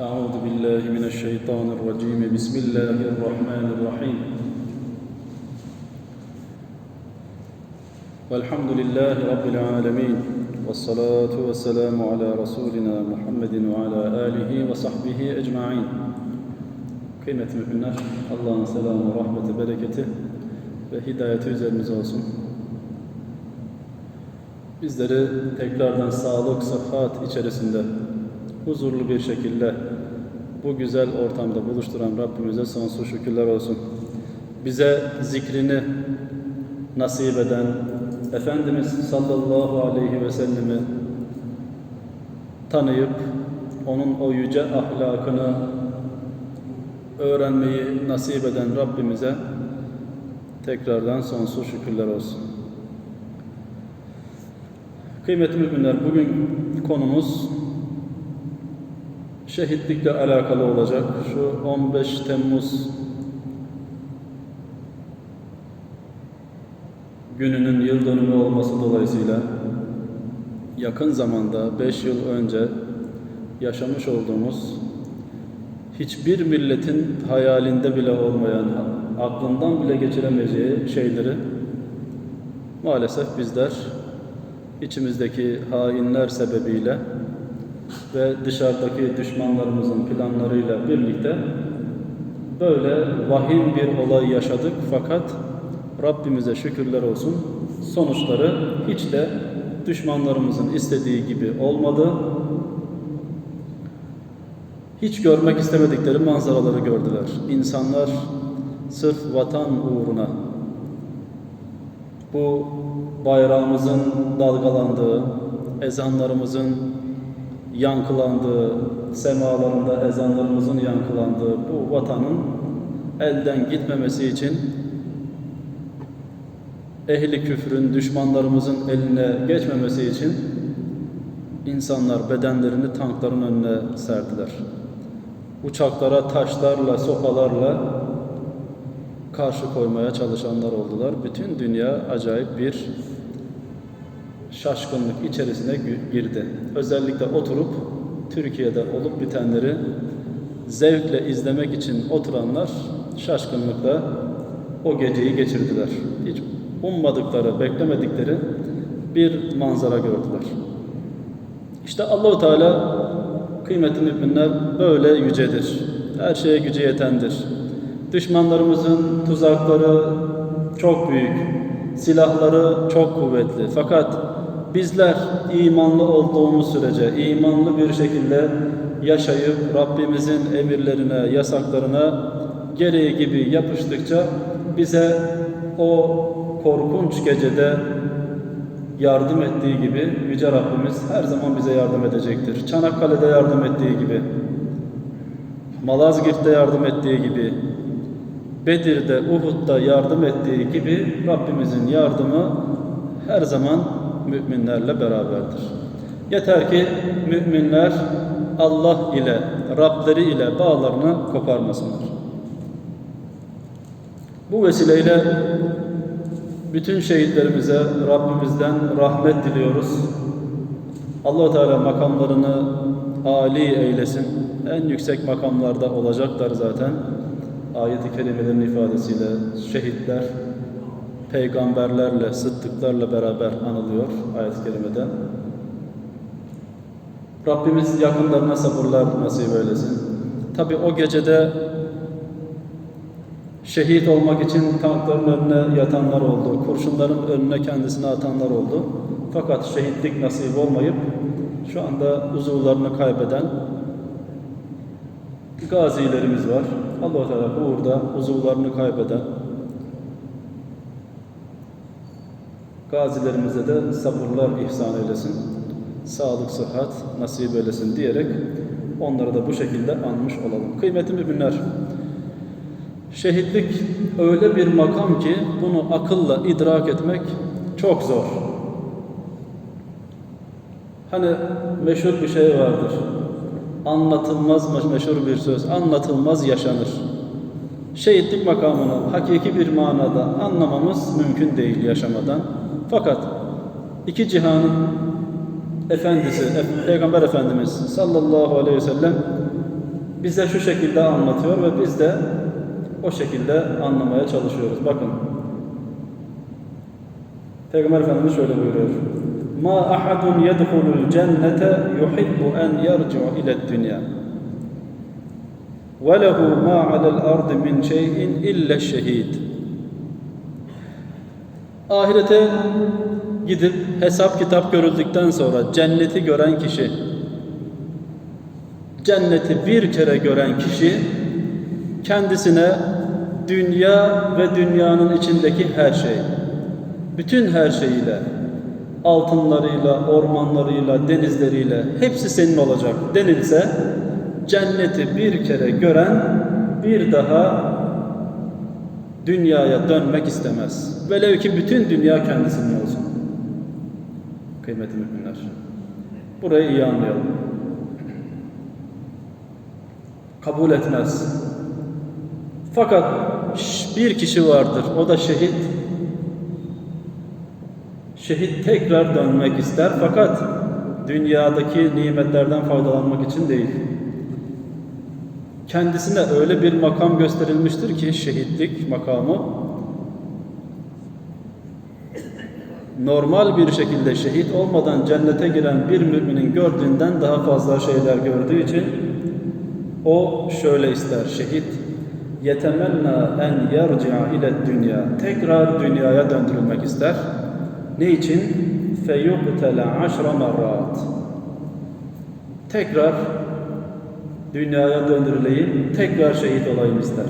أعوذ بالله من الشيطان الرجيم بسم الله الرحمن الرحيم والحمد لله رب العالمين والصلاة والسلام على رسولنا محمد وعلى آله وصحبه أجمعين Kıymetli müminler, Allah'ın selamı, rahmeti, bereketi ve hidayeti üzerimize olsun. Bizleri tekrardan sağlık, sıhhat içerisinde huzurlu bir şekilde bu güzel ortamda buluşturan Rabbimize sonsuz şükürler olsun. Bize zikrini nasip eden Efendimiz sallallahu aleyhi ve sellemi tanıyıp onun o yüce ahlakını öğrenmeyi nasip eden Rabbimize tekrardan sonsuz şükürler olsun. Kıymetli müminler bugün konumuz şehitlikle alakalı olacak. Şu 15 Temmuz gününün yıl dönümü olması dolayısıyla yakın zamanda 5 yıl önce yaşamış olduğumuz hiçbir milletin hayalinde bile olmayan, aklından bile geçiremeyeceği şeyleri maalesef bizler içimizdeki hainler sebebiyle ve dışarıdaki düşmanlarımızın planlarıyla birlikte böyle vahim bir olay yaşadık fakat Rabbimize şükürler olsun sonuçları hiç de düşmanlarımızın istediği gibi olmadı. Hiç görmek istemedikleri manzaraları gördüler. İnsanlar sırf vatan uğruna bu bayrağımızın dalgalandığı, ezanlarımızın yankılandığı, semalarında ezanlarımızın yankılandığı bu vatanın elden gitmemesi için ehli küfrün, düşmanlarımızın eline geçmemesi için insanlar bedenlerini tankların önüne serdiler. Uçaklara taşlarla, sopalarla karşı koymaya çalışanlar oldular. Bütün dünya acayip bir şaşkınlık içerisine girdi. Özellikle oturup Türkiye'de olup bitenleri zevkle izlemek için oturanlar şaşkınlıkla o geceyi geçirdiler. Hiç ummadıkları, beklemedikleri bir manzara gördüler. İşte Allahu Teala kıymetli müminler böyle yücedir. Her şeye gücü yetendir. Düşmanlarımızın tuzakları çok büyük, silahları çok kuvvetli. Fakat bizler imanlı olduğumuz sürece, imanlı bir şekilde yaşayıp Rabbimizin emirlerine, yasaklarına gereği gibi yapıştıkça bize o korkunç gecede yardım ettiği gibi Yüce Rabbimiz her zaman bize yardım edecektir. Çanakkale'de yardım ettiği gibi, Malazgirt'te yardım ettiği gibi, Bedir'de, Uhud'da yardım ettiği gibi Rabbimizin yardımı her zaman müminlerle beraberdir. Yeter ki müminler Allah ile, Rableri ile bağlarını koparmasınlar. Bu vesileyle bütün şehitlerimize Rabbimizden rahmet diliyoruz. allah Teala makamlarını âli eylesin. En yüksek makamlarda olacaklar zaten. Ayet-i kerimelerin ifadesiyle şehitler peygamberlerle, sıddıklarla beraber anılıyor ayet-i kerimede. Rabbimiz yakınlarına sabırlar nasip eylesin. Tabi o gecede şehit olmak için tankların önüne yatanlar oldu, kurşunların önüne kendisini atanlar oldu. Fakat şehitlik nasip olmayıp şu anda uzuvlarını kaybeden gazilerimiz var. Allah Teala bu uğurda uzuvlarını kaybeden gazilerimize de sabırlar ihsan eylesin. Sağlık, sıhhat nasip eylesin diyerek onları da bu şekilde anmış olalım. Kıymetli müminler, şehitlik öyle bir makam ki bunu akılla idrak etmek çok zor. Hani meşhur bir şey vardır. Anlatılmaz meşhur bir söz. Anlatılmaz yaşanır. Şehitlik makamını hakiki bir manada anlamamız mümkün değil yaşamadan. Fakat iki cihanın efendisi, Peygamber Efendimiz sallallahu aleyhi ve sellem bize şu şekilde anlatıyor ve biz de o şekilde anlamaya çalışıyoruz. Bakın. Peygamber Efendimiz şöyle buyuruyor. Ma ahadun yedhulul cennete yuhibbu en yerci'u ile dünya. Ve lehu ma alel ardı min şeyin illa şehid. Ahirete gidip hesap kitap görüldükten sonra cenneti gören kişi cenneti bir kere gören kişi kendisine dünya ve dünyanın içindeki her şey, bütün her şeyiyle, altınlarıyla, ormanlarıyla, denizleriyle hepsi senin olacak denilse, cenneti bir kere gören bir daha dünyaya dönmek istemez. Velev ki bütün dünya kendisinin olsun. Kıymetli müminler. Burayı iyi anlayalım. Kabul etmez. Fakat bir kişi vardır, o da şehit. Şehit tekrar dönmek ister fakat dünyadaki nimetlerden faydalanmak için değil. Kendisine öyle bir makam gösterilmiştir ki şehitlik makamı normal bir şekilde şehit olmadan cennete giren bir müminin gördüğünden daha fazla şeyler gördüğü için o şöyle ister şehit yetemenna en yerci'a ile dünya tekrar dünyaya döndürülmek ister. Ne için? Feyuqtele aşra merrat. Tekrar dünyaya döndürüleyim, tekrar şehit olayım ister.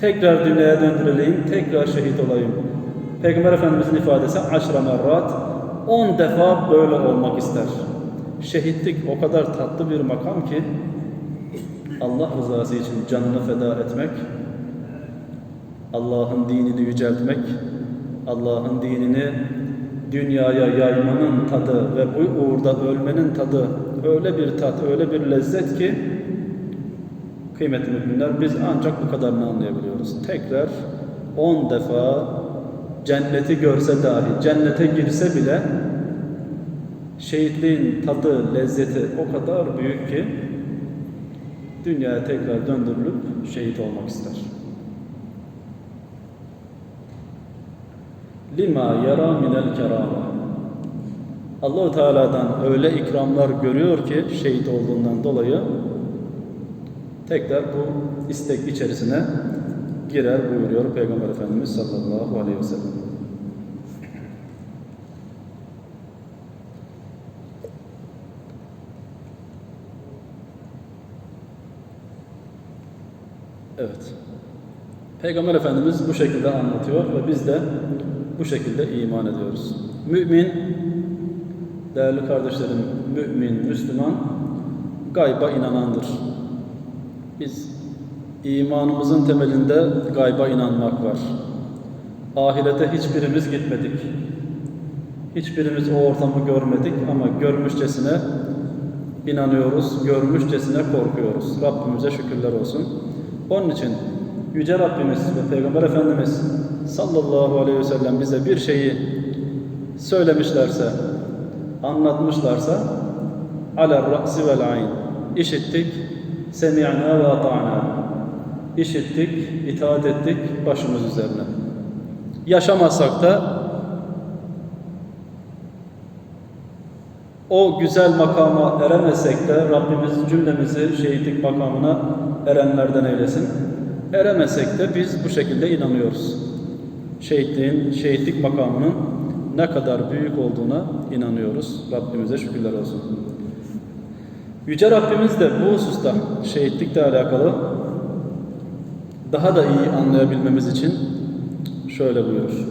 Tekrar dünyaya döndürüleyim, tekrar şehit olayım. Peygamber Efendimizin ifadesi aşra merrat, on defa böyle olmak ister. Şehitlik o kadar tatlı bir makam ki Allah rızası için canını feda etmek, Allah'ın dinini yüceltmek, Allah'ın dinini dünyaya yaymanın tadı ve bu uğurda ölmenin tadı öyle bir tat, öyle bir lezzet ki kıymetli müminler biz ancak bu kadarını anlayabiliyoruz. Tekrar on defa cenneti görse dahi, cennete girse bile şehitliğin tadı, lezzeti o kadar büyük ki dünyaya tekrar döndürülüp şehit olmak ister. Lima yara minel kerama. Allahu Teala'dan öyle ikramlar görüyor ki şehit olduğundan dolayı tekrar bu istek içerisine girer buyuruyor Peygamber Efendimiz sallallahu aleyhi ve sellem. Evet. Peygamber Efendimiz bu şekilde anlatıyor ve biz de bu şekilde iman ediyoruz. Mümin, değerli kardeşlerim, mümin, Müslüman gayba inanandır. Biz imanımızın temelinde gayba inanmak var. Ahirete hiçbirimiz gitmedik. Hiçbirimiz o ortamı görmedik ama görmüşçesine inanıyoruz, görmüşçesine korkuyoruz. Rabbimize şükürler olsun. Onun için Yüce Rabbimiz ve Peygamber Efendimiz sallallahu aleyhi ve sellem bize bir şeyi söylemişlerse, anlatmışlarsa aler ra'si vel ayn işittik, semi'na ve ata'na işittik, itaat ettik başımız üzerine. Yaşamasak da o güzel makama eremesek de Rabbimiz cümlemizi şehitlik makamına erenlerden eylesin. Eremesek de biz bu şekilde inanıyoruz. Şehitliğin, şehitlik makamının ne kadar büyük olduğuna inanıyoruz. Rabbimize şükürler olsun. Yüce Rabbimiz de bu hususta şehitlikle alakalı daha da iyi anlayabilmemiz için şöyle buyurur.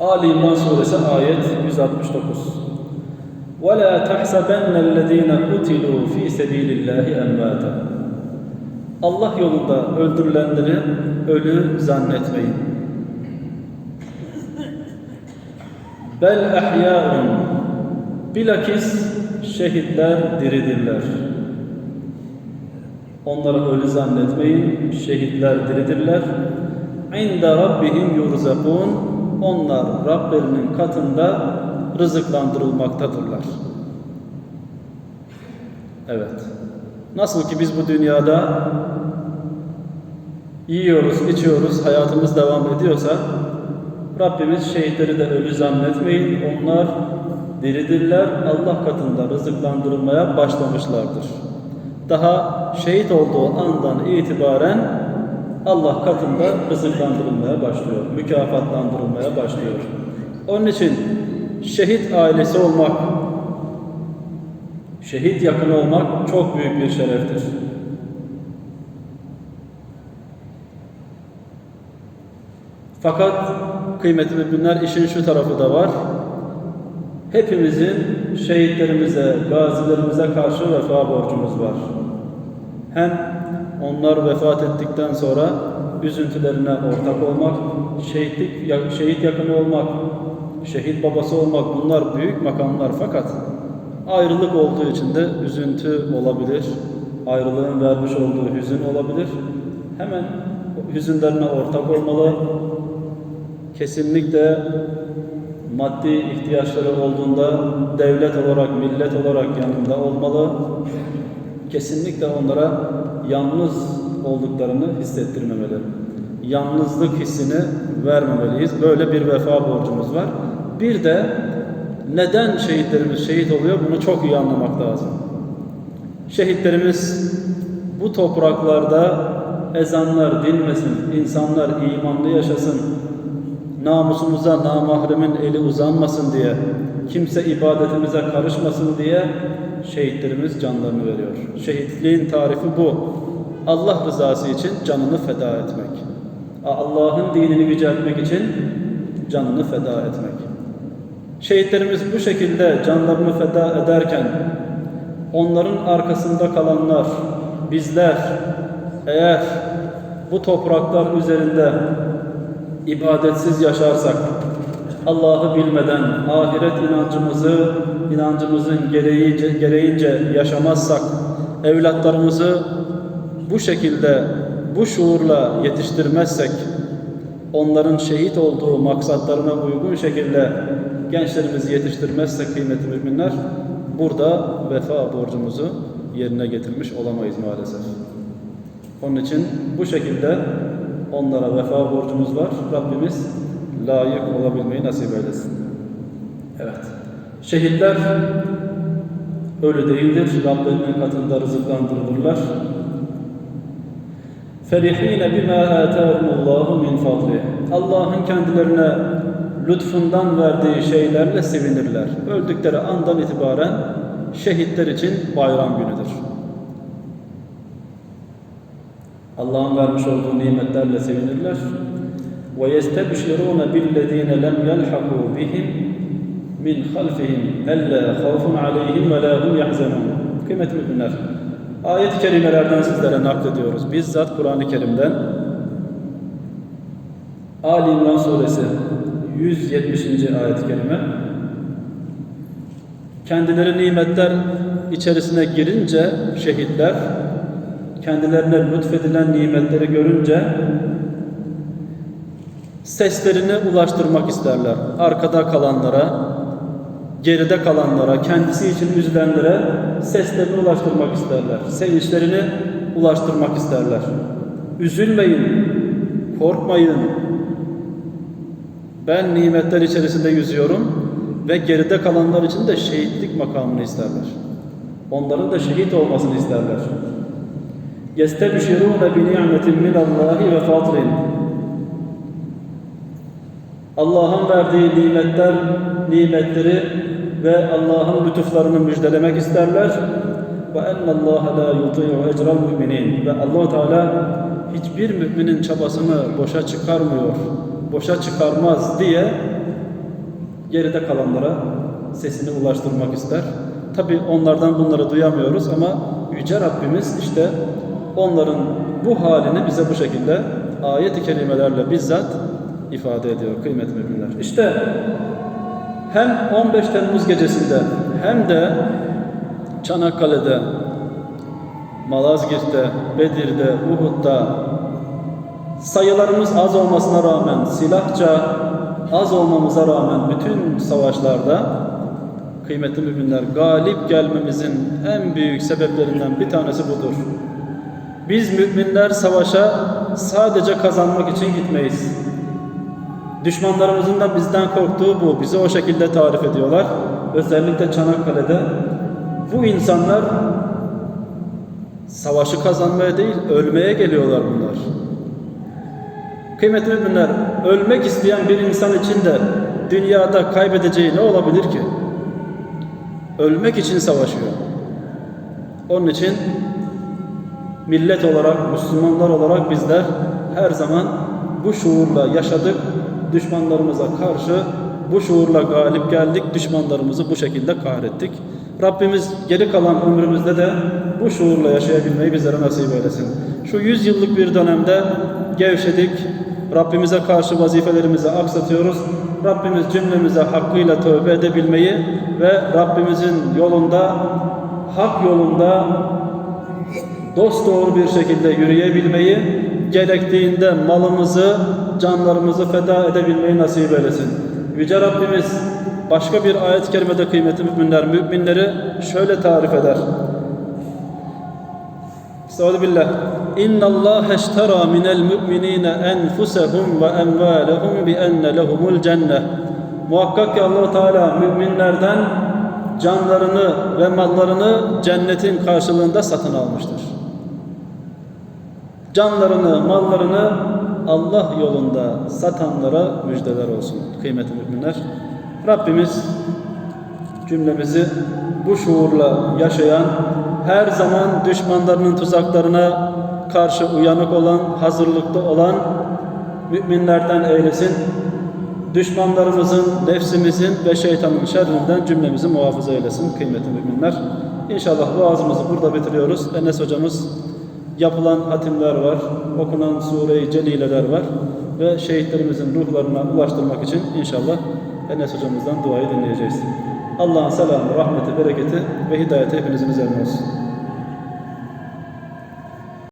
Ali İmran Suresi ayet 169. وَلَا تَحْسَبَنَّ الَّذ۪ينَ قُتِلُوا ف۪ي سَب۪يلِ اللّٰهِ اَمْوَاتًا Allah yolunda öldürülenleri ölü zannetmeyin. Bel ehyâun Bilakis şehitler diridirler. Onları ölü zannetmeyin. Şehitler diridirler. İnde rabbihim yurzakun. Onlar Rablerinin katında rızıklandırılmaktadırlar. Evet. Nasıl ki biz bu dünyada yiyoruz, içiyoruz, hayatımız devam ediyorsa Rabbimiz şehitleri de ölü zannetmeyin. Onlar diridirler. Allah katında rızıklandırılmaya başlamışlardır. Daha şehit olduğu andan itibaren Allah katında rızıklandırılmaya başlıyor. Mükafatlandırılmaya başlıyor. Onun için şehit ailesi olmak, şehit yakını olmak çok büyük bir şereftir. Fakat kıymetli müminler işin şu tarafı da var. Hepimizin şehitlerimize, gazilerimize karşı vefa borcumuz var. Hem onlar vefat ettikten sonra üzüntülerine ortak olmak, şehitlik, şehit yakını olmak, şehit babası olmak bunlar büyük makamlar fakat ayrılık olduğu için de üzüntü olabilir. Ayrılığın vermiş olduğu hüzün olabilir. Hemen hüzünlerine ortak olmalı. Kesinlikle maddi ihtiyaçları olduğunda devlet olarak, millet olarak yanında olmalı. Kesinlikle onlara yalnız olduklarını hissettirmemeli. Yalnızlık hissini vermemeliyiz. Böyle bir vefa borcumuz var. Bir de neden şehitlerimiz şehit oluyor bunu çok iyi anlamak lazım. Şehitlerimiz bu topraklarda ezanlar dinmesin, insanlar imanlı yaşasın, namusumuza namahremin eli uzanmasın diye, kimse ibadetimize karışmasın diye şehitlerimiz canlarını veriyor. Şehitliğin tarifi bu. Allah rızası için canını feda etmek. Allah'ın dinini yüceltmek için canını feda etmek. Şehitlerimiz bu şekilde canlarını feda ederken onların arkasında kalanlar, bizler eğer bu topraklar üzerinde ibadetsiz yaşarsak, Allah'ı bilmeden ahiret inancımızı, inancımızın gereğince, gereğince yaşamazsak, evlatlarımızı bu şekilde, bu şuurla yetiştirmezsek, onların şehit olduğu maksatlarına uygun şekilde gençlerimizi yetiştirmezsek kıymetli müminler, burada vefa borcumuzu yerine getirmiş olamayız maalesef. Onun için bu şekilde onlara vefa borcumuz var. Rabbimiz layık olabilmeyi nasip eylesin. Evet. Şehitler ölü değildir. Rablerinin katında rızıklandırılırlar. Ferihine bima atahumullahu min fadli. Allah'ın kendilerine lütfundan verdiği şeylerle sevinirler. Öldükleri andan itibaren şehitler için bayram günüdür. Allah'ın vermiş olduğu nimetlerle sevinirler. Billezîne lem yelhakû bihim min halfihim ella havfun aleyhim ve la hum yahzenûn. Kıymetli müminler, ayet-i kerimelerden sizlere naklediyoruz. Bizzat Kur'an-ı Kerim'den Ali İmran Suresi 170. ayet-i kerime kendileri nimetler içerisine girince şehitler kendilerine lütfedilen nimetleri görünce seslerini ulaştırmak isterler. Arkada kalanlara, geride kalanlara, kendisi için üzülenlere seslerini ulaştırmak isterler. Sevinçlerini ulaştırmak isterler. Üzülmeyin, korkmayın. Ben nimetler içerisinde yüzüyorum ve geride kalanlar için de şehitlik makamını isterler. Onların da şehit olmasını isterler. يَسْتَبْشِرُونَ بِنِعْمَةٍ مِنَ اللّٰهِ وَفَضْلٍ Allah'ın verdiği nimetler, nimetleri ve Allah'ın lütuflarını müjdelemek isterler. Ve enne Allah la yuti'u ecral müminin ve Allah Teala hiçbir müminin çabasını boşa çıkarmıyor, boşa çıkarmaz diye geride kalanlara sesini ulaştırmak ister. Tabi onlardan bunları duyamıyoruz ama Yüce Rabbimiz işte onların bu halini bize bu şekilde ayet-i kerimelerle bizzat ifade ediyor kıymetli müminler. İşte hem 15 Temmuz gecesinde hem de Çanakkale'de, Malazgirt'te, Bedir'de, Uhud'da sayılarımız az olmasına rağmen, silahça az olmamıza rağmen bütün savaşlarda Kıymetli müminler, galip gelmemizin en büyük sebeplerinden bir tanesi budur. Biz müminler savaşa sadece kazanmak için gitmeyiz. Düşmanlarımızın da bizden korktuğu bu. Bizi o şekilde tarif ediyorlar. Özellikle Çanakkale'de. Bu insanlar savaşı kazanmaya değil, ölmeye geliyorlar bunlar. Kıymetli müminler, ölmek isteyen bir insan için de dünyada kaybedeceği ne olabilir ki? Ölmek için savaşıyor. Onun için millet olarak, Müslümanlar olarak bizler her zaman bu şuurla yaşadık. Düşmanlarımıza karşı bu şuurla galip geldik. Düşmanlarımızı bu şekilde kahrettik. Rabbimiz geri kalan ömrümüzde de bu şuurla yaşayabilmeyi bizlere nasip eylesin. Şu yüz yıllık bir dönemde gevşedik. Rabbimize karşı vazifelerimizi aksatıyoruz. Rabbimiz cümlemize hakkıyla tövbe edebilmeyi ve Rabbimizin yolunda, hak yolunda dost doğru bir şekilde yürüyebilmeyi, gerektiğinde malımızı, canlarımızı feda edebilmeyi nasip eylesin. Yüce Rabbimiz başka bir ayet-i kerimede kıymetli müminler, müminleri şöyle tarif eder. Estağfirullah billah. İnna Allah eştera minel mu'minine enfusehum ve emvalehum bi enne lehumul cennet. Muhakkak ki Allah Teala müminlerden canlarını ve mallarını cennetin karşılığında satın almıştır. Canlarını, mallarını Allah yolunda satanlara müjdeler olsun kıymetli müminler. Rabbimiz cümlemizi bu şuurla yaşayan, her zaman düşmanlarının tuzaklarına karşı uyanık olan, hazırlıklı olan müminlerden eylesin. Düşmanlarımızın, nefsimizin ve şeytanın şerrinden cümlemizi muhafaza eylesin kıymetli müminler. İnşallah vaazımızı burada bitiriyoruz. Enes hocamız yapılan hatimler var, okunan sure-i celileler var ve şehitlerimizin ruhlarına ulaştırmak için inşallah Enes hocamızdan duayı dinleyeceğiz. Allah'ın selamı, rahmeti, bereketi ve hidayeti hepinizin üzerine olsun.